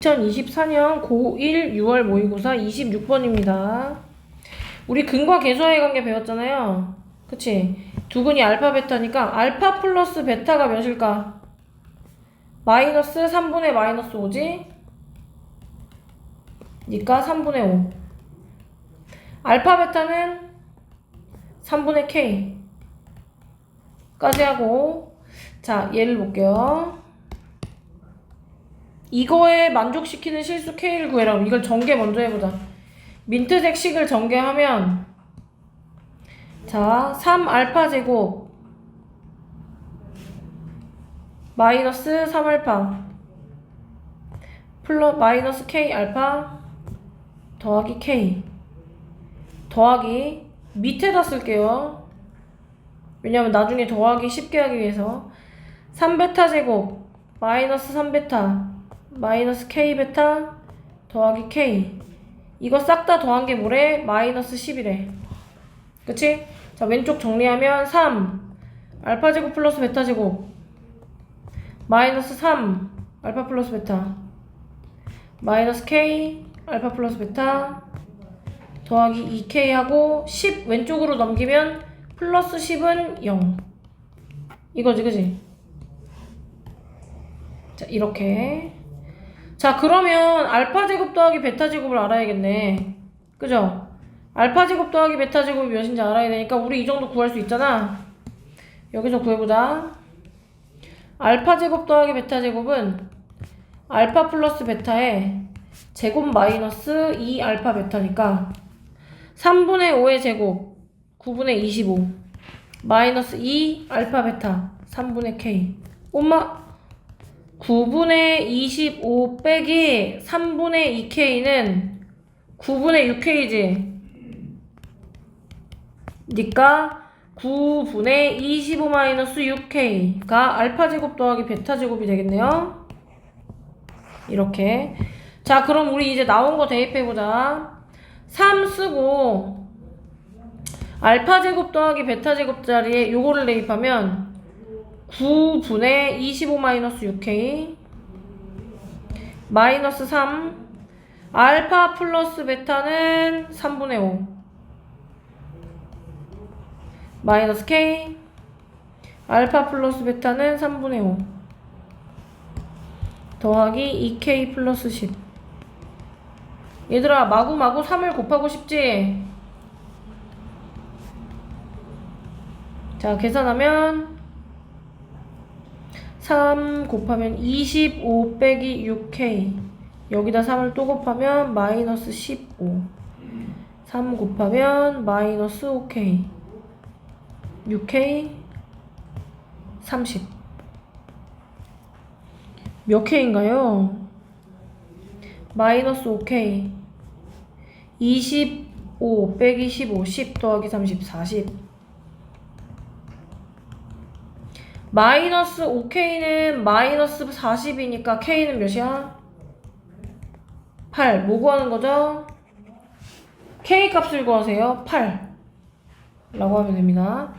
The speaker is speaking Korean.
2024년 고1 6월 모의고사 26번입니다. 우리 근과 계수와의 관계 배웠잖아요. 그치? 두근이 알파 베타니까 알파 플러스 베타가 몇일까? 마이너스 3분의 마이너스 5지? 니까 3분의 5. 알파 베타는 3분의 K. 까지 하고 자 예를 볼게요. 이거에 만족시키는 실수 K를 구해라. 이걸 전개 먼저 해보자. 민트색 식을 전개하면 자, 3알파 제곱 마이너스 3알파 플러 마이너스 K 알파 더하기 K 더하기 밑에다 쓸게요. 왜냐면 나중에 더하기 쉽게 하기 위해서 3베타 제곱 마이너스 3베타 마이너스 k 베타 더하기 k. 이거 싹 다 더한 게 뭐래? 마이너스 10이래. 그치? 자 왼쪽 정리하면 3 알파 제곱 플러스 베타 제곱. 마이너스 3 알파 플러스 베타. 마이너스 k 알파 플러스 베타 더하기 2k 하고 10 왼쪽으로 넘기면 플러스 10은 0 이거지 그지? 자 이렇게 자, 그러면 알파 제곱 더하기 베타 제곱을 알아야겠네. 그죠? 알파 제곱 더하기 베타 제곱이 몇인지 알아야 되니까 우리 이 정도 구할 수 있잖아. 여기서 구해보자. 알파 제곱 더하기 베타 제곱은 알파 플러스 베타의 제곱 마이너스 2 알파 베타니까 3분의 5의 제곱 9분의 25 마이너스 2 알파 베타 3분의 k 엄마 9분의 25 빼기 3분의 2k는 9분의 6k지. 니까 9분의 25 마이너스 6k가 알파 제곱 더하기 베타 제곱이 되겠네요. 이렇게. 자, 그럼 우리 이제 나온 거 대입해보자. 3 쓰고 알파 제곱 더하기 베타 제곱 자리에 요거를 대입하면 9분의 25 마이너스 6K 마이너스 3 알파 플러스 베타는 3분의 5 마이너스 K 알파 플러스 베타는 3분의 5 더하기 2K 플러스 10 얘들아 마구마구 3을 곱하고 싶지? 자 계산하면 3 곱하면 25 빼기 6K 여기다 3을 또 곱하면 마이너스 15 3 곱하면 마이너스 5K 6K 30 몇 K인가요? 마이너스 5K 25 빼기 15 10 더하기 30 40 마이너스 5K는 마이너스 40이니까 K는 몇이야? 8. 뭐 구하는 거죠? K 값을 구하세요. 8. 라고 하면 됩니다.